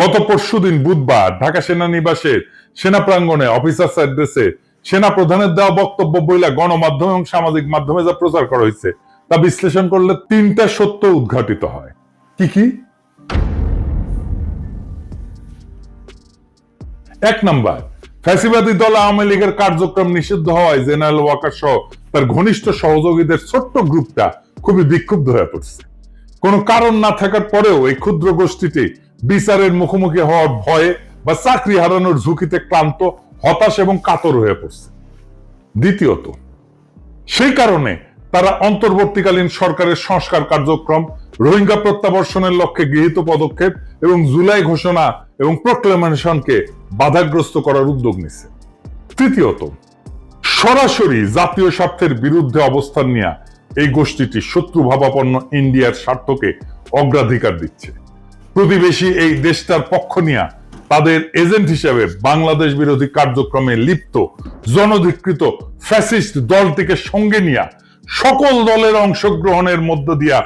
গত পরশুদিন বুধবার ঢাকা সেনানিবাসের সেনা প্রাঙ্গণে অফিসার্স অ্যাড্রেসে সেনা প্রধানের দেওয়া বক্তব্য বইলা গণমাধ্যম এবং সামাজিক মাধ্যমে যা প্রচার করা হয়েছে, তা বিশ্লেষণ করলে তিনটা সত্য উদ্ঘাটিত হয়। কি কি? এক নাম্বার, ফ্যাসিবাদী দল আওয়ামী লীগের কার্যক্রম নিষিদ্ধ হওয়ায় জেনারেল ওয়াকার সহ তার ঘনিষ্ঠ সহযোগীদের ছোট্ট গ্রুপটা খুবই বিক্ষুব্ধ হয়ে পড়ছে। কোনো কারণ না থাকার পরেও এই ক্ষুদ্র গোষ্ঠীটি বিচারের মুখোমুখি হওয়ার ভয়ে বা চাকরি হারানোর ঝুঁকিতে ক্লান্ত, হতাশ এবং কাতর হয়ে পড়ছে। দ্বিতীয়ত, সেই কারণে তারা অন্তর্বর্তীকালীন সরকারের সংস্কার কার্যক্রম, রোহিঙ্গা প্রত্যাবর্ষণের লক্ষ্যে গৃহীত পদক্ষেপ এবং জুলাই ঘোষণা এবং প্রোক্লেমেশনকে বাধাগ্রস্ত করার উদ্যোগ নিছে তৃতীয়ত, সরাসরি জাতীয় স্বার্থের বিরুদ্ধে অবস্থান নিয়ে এই গোষ্ঠীটি শত্রু ভাবাপন্ন ইন্ডিয়ার স্বার্থকে অগ্রাধিকার দিচ্ছে। প্রতিবেশী এই দেশটার পক্ষ নিয়ে তাদের এজেন্ট হিসেবে বাংলাদেশ বিরোধী কার্যক্রমে লিপ্ত, জনধিকৃত ফ্যাসিস্ট দলটিকে সঙ্গে নিয়ে সকল দলের অংশগ্রহণের মধ্য দিয়া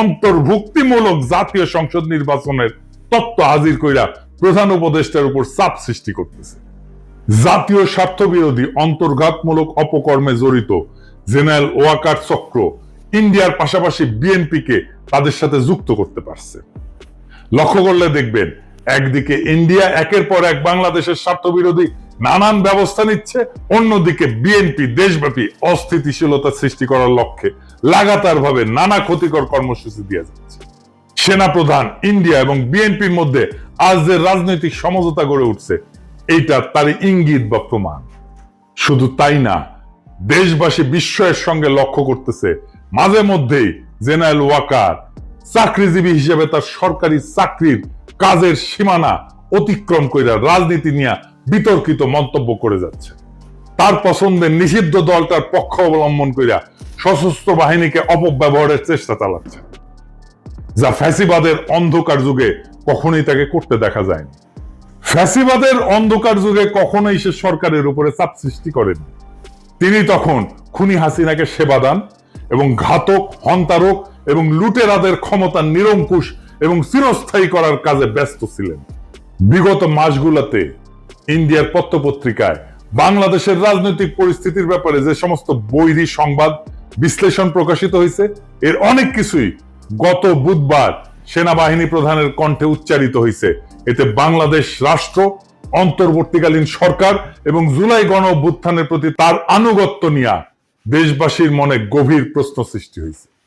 অন্তর্ভুক্তিমূলক জাতীয় সংসদ নির্বাচনের তত্ত্ব হাজির কইরা প্রধান উপদেষ্টার উপর চাপ সৃষ্টি করতেছে। জাতীয় স্বার্থ বিরোধী অন্তর্ঘাতমূলক অপকর্মে জড়িত জেনারেল ওয়াকার চক্র ইন্ডিয়ার পাশাপাশি বিএনপিকে তাদের সাথে যুক্ত করতে পারছে। লক্ষ্য করলে দেখবেন, একদিকে ইন্ডিয়া একের পর এক বাংলাদেশের স্বার্থ বিরোধী নানান ব্যবস্থা নিচ্ছে, অন্যদিকে বিএনপি দেশব্যাপী অস্থিতিশীলতা সৃষ্টি করার লক্ষ্যে লাগাতার ভাবে নানা ক্ষতিকর কর্মসূচি দিয়ে যাচ্ছে। সেনাপ্রধান ইন্ডিয়া এবং বিএনপির মধ্যে আজ যে রাজনৈতিক সমঝোতা গড়ে উঠছে, এইটা তার ইঙ্গিত বা প্রমাণ শুধু তাই না, দেশবাসী বিস্ময়ের সঙ্গে লক্ষ্য করতেছে, মাঝে মধ্যেই জেনারেল ওয়াকার চাকরিজীবী হিসেবে তার সরকারি চাকরির কাজের সীমানা অতিক্রম করে রাজনীতি নিয়ে বিতর্কিত মন্তব্য করে যাচ্ছে। তার পছন্দের নিষিদ্ধ দলটার পক্ষ অবলম্বন করিয়া সশস্ত্র বাহিনীকে অপব্যবহারের চেষ্টা চালাচ্ছে। যা ফ্যাসিবাদের অন্ধকার যুগে কখনোই তাকে করতে দেখা যায়নি। ফ্যাসিবাদের অন্ধকার যুগে কখনোই সে সরকারের উপরে চাপ সৃষ্টি করেনি। তিনি তখন খুনি হাসিনাকে সেবা দান এবং ঘাতক, হন্তারক এবং লুটেরাদের ক্ষমতা নিরঙ্কুশ এবং চিরস্থায়ী করার কাজে ব্যস্ত ছিলেন। বিগত মাসগুলোতে ইন্ডিয়ার পত্রপত্রিকায় বাংলাদেশের রাজনৈতিক পরিস্থিতির ব্যাপারে যে সমস্ত বৈরী সংবাদ বিশ্লেষণ প্রকাশিত হয়েছে, এর অনেক কিছুই গত বুধবার সেনাবাহিনী প্রধানের কণ্ঠে উচ্চারিত হয়েছে। এতে বাংলাদেশ রাষ্ট্র, অন্তর্বর্তীকালীন সরকার এবং জুলাই গণ অভ্যুত্থানের প্রতি তার আনুগত্য নিয়ে দেশবাসীর মনে গভীর প্রশ্ন সৃষ্টি হয়েছে।